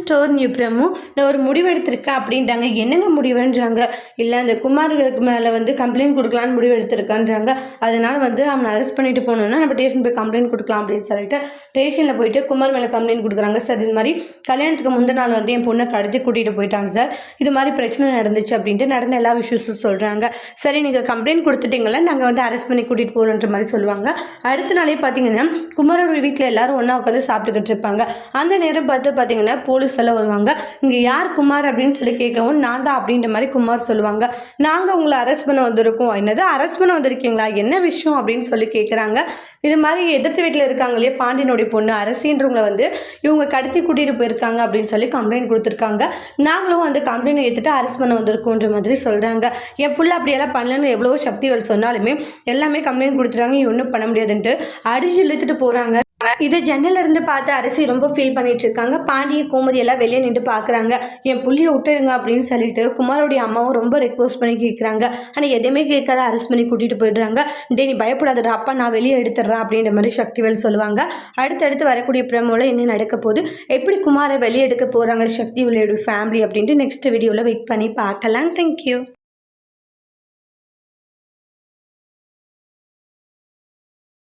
Store நியூப்ரமும் நான் ஒரு முடிவு எடுத்திருக்கேன் அப்படின்றாங்க என்னங்க முடிவுன்றாங்க? இல்லை அந்த குமார்களுக்கு மேலே வந்து கம்ப்ளைண்ட் கொடுக்கலான்னு முடிவு எடுத்திருக்கான்றாங்க அதனால வந்து அவனை அரெஸ்ட் பண்ணிட்டு போகணுன்னா நம்ம ஸ்டேஷன் போய் கம்ப்ளைண்ட் கொடுக்கலாம் அப்படின்னு சொல்லிட்டு ஸ்டேஷனில் போயிட்டு குமார் மேலே கம்ப்ளைண்ட் கொடுக்குறாங்க. சார் இது மாதிரி கல்யாணத்துக்கு முந்தின நாள் வந்து என் பொண்ணை கடத்தி கூட்டிகிட்டு போயிட்டாங்க சார். இது மாதிரி பிரச்சனை நடந்துச்சு அப்படின்ட்டு நடந்த எல்லா விஷயஸும் சொல்கிறாங்க சரி நீங்கள் கம்ப்ளைண்ட் கொடுத்துட்டீங்களா நாங்கள் வந்து அரெஸ்ட் பண்ணி கூட்டிகிட்டு போகிறோன்ற மாதிரி சொல்லுவாங்க. அடுத்த நாளே பார்த்தீங்கன்னா குமாரோட வீட்டில் எல்லாரும் ஒன்றா உட்காந்து சாப்பிட்டுக்கிட்டு இருப்பாங்க. அந்த நேரம் பார்த்து பார்த்தீங்கன்னா போலீஸ் சொல்ல வருவாங்க. இங்கே யார் குமார் அப்படின்னு சொல்லி கேட்கவும் நான் தான் அப்படின்ற மாதிரி குமார் சொல்லுவாங்க. நாங்கள் உங்களை அரெஸ்ட் பண்ண வந்திருக்கோம். என்னது அரெஸ்ட் பண்ண வந்திருக்கீங்களா? என்ன விஷயம் அப்படின்னு சொல்லி கேட்குறாங்க இது மாதிரி எதிர்த்து வீட்டில் இருக்காங்க இல்லையா பாண்டியனுடைய பொண்ணு அரசின்றவங்களை வந்து இவங்க கடத்தி கூட்டிகிட்டு போயிருக்காங்க அப்படின்னு சொல்லி கம்ப்ளைண்ட் கொடுத்துருக்காங்க. நாங்களும் வந்து கம்ப்ளைண்ட் ஏற்றுட்டு அரெஸ்ட் பண்ண வந்திருக்கோன்ற மாதிரி சொல்கிறாங்க என் புள்ள அப்படியெல்லாம் பண்ணலன்னு எவ்வளோ சக்திகள் சொன்னாலுமே எல்லாமே கம்ப்ளைண்ட் கொடுத்துறாங்க ஒன்றும் பண்ண முடியாதுன்ட்டு அடிச்சு இழுத்துட்டு போகிறாங்க இதை ஜன்னல்ல இருந்து பார்த்து அரசி ரொம்ப ஃபீல் பண்ணிட்டு இருக்காங்க பாண்டிய கோமதி எல்லாம் வெளியே நின்று பார்க்குறாங்க. என் புள்ளிய விட்டுடுங்க அப்படின்னு சொல்லிட்டு குமாரோடைய அம்மாவும் ரொம்ப ரெக்வஸ்ட் பண்ணி கேட்குறாங்க ஆனால் எதுவுமே கேட்காத அரசு பண்ணி கூட்டிகிட்டு போயிடுறாங்க. டே நீ பயப்படாதடா. அப்பா நான் வெளியே எடுத்துடுறேன் அப்படின்ற மாதிரி சக்திவேல் சொல்லுவாங்க. அடுத்தடுத்து வரக்கூடிய பிரமோல என்ன நடக்க போகுது? எப்படி குமாரை வெளியே எடுக்க போகிறாங்க சக்திவேலோட ஃபேமிலி அப்படின்ட்டு நெக்ஸ்ட் வீடியோவில் வெயிட் பண்ணி பார்க்கலாம். Thank you